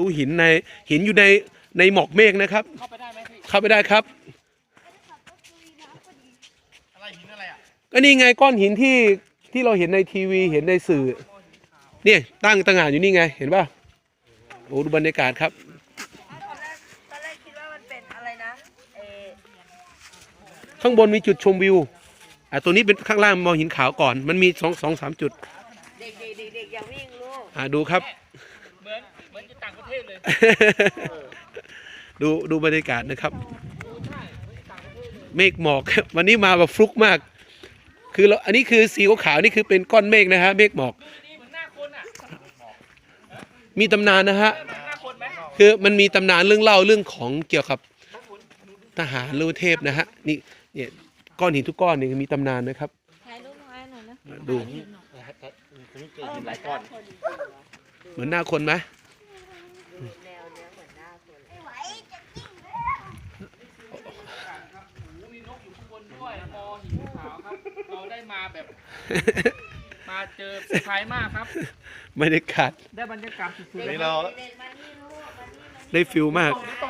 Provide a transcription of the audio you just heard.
ดูหินในหินอยู่ในในหมอกเมฆนะครับ เข้าไปได้ไหมพี่เข้าไปได้ครับอะไรหินอะไรอะก็นี่ไงก้อนหินที่ที่เราเห็นในทีวีเห็นในสื่อ เนี่ยตั้งตั้งงานอยู่นี่ไงเห็นป่ะโอ้ดูบรรยากาศครับ ตอนแรกตอนแรกคิดว่ามันเป็นอะไรนะเออข้างบนมีจุดชมวิวอะตัวนี้เป็นข้างล่างมองหินขาวก่อน มันมีสองสองสามจุดเด็กเด็กเด็กเด็กอย่าวิ่งลูกอะดูครับ เทศเลยดูดูบรรยากาศนะครับ เมฆหมอกวันนี้มาแบบฟลุกมาก คือเราอันนี้คือสีขาวๆนี่คือเป็นก้อนเมฆนะฮะเมฆหมอกนี่เหมือนหน้าคนอะมีตำนานนะฮะเหมือนหน้าคนไหมคือมันมีตำนานเรื่องเล่าเรื่องของเกี่ยวกับทหารหรือเทพนะฮะนี่เนี่ยก้อนหินทุกก้อนเนี่ยมีตำนานนะครับถ่ายรูปไว้หน่อยนะดูเจอหินหลายก้อนเหมือนหน้าคนไหม แนวเนี้ยเหมือนหน้าคน มีนกอยู่ข้างบนด้วยมอหินขาวครับ เรา ได้มาแบบ มาเจอเซอร์ไพรส์มากครับบรรยากาศได้บรรยากาศสุดๆเด็กเลยเด็กมานี่ลูกมานี่มานี่ได้ฟิลมากต้อง